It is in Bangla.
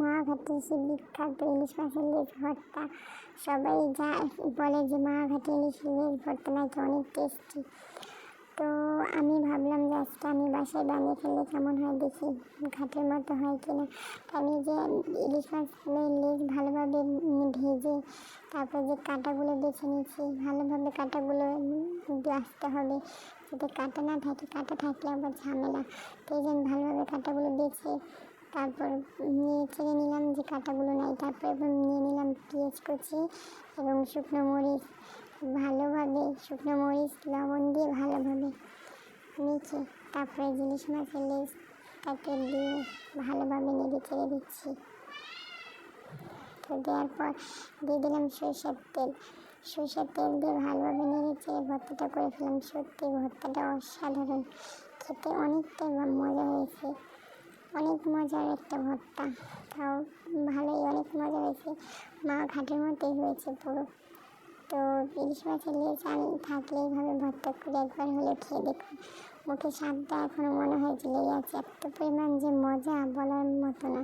মা ঘাটে সে বিখ্যাত ইলিশ মাছের লেজ ভর্তা। সবাই যা বলে যে মা ঘাটে ইলিশ লেজ ভর্তা নাকি অনেক টেস্টি তো আমি ভাবলাম যে আজকে আমি বাসায় বানিয়ে ফেললে কেমন হয় দেখি, ঘাটের মতো হয় কিনা। তো আমি যে ইলিশ মাছের লেজ ভালোভাবে ভেজে তারপর যে কাঁটাগুলো বেছে নিয়েছি, ভালোভাবে কাঁটাগুলো বাছতে হবে। যাতে কাঁটা না থাকে, কাঁটা থাকলে আবার ঝামেলা। তো এই জন্য ভালোভাবে কাঁটাগুলো বেছে তারপর নিয়ে ছেড়ে নিলাম যে কাঁটাগুলো নাই, তারপর এবার নিয়ে নিলাম পেঁয়াজ কুচি এবং শুকনো মরিচ। ভালোভাবে শুকনো মরিচ, লবণ দিয়ে ভালোভাবে নিচে তারপরে জিনিস মাছের লেজ তাকে দিয়ে ভালোভাবে নেড়ে চেড়ে দিচ্ছি। তো দেওয়ার পর দিয়ে দিলাম সরষের তেল। সরষের তেল দিয়ে ভালোভাবে নেড়ে চেড়ে ভর্তাটা করে ফেলাম সত্যি ভর্তাটা অসাধারণ। খেতে অনেকটাই মজা হয়েছে। অনেক মজার একটা ভর্তা। তাও ভালোই, অনেক মজা হয়েছে। মা ঘাটের মতোই হয়েছে পুরো। তো ইলিশ মাছের লেজ আন থাকলে এইভাবে ভর্তা করে একবার হলে খেয়ে দেখুন। মুখে স্বাদটা এখনও মনে হয় যে লেগে আছে। এত পরিমাণ যে মজা বলার মতো না।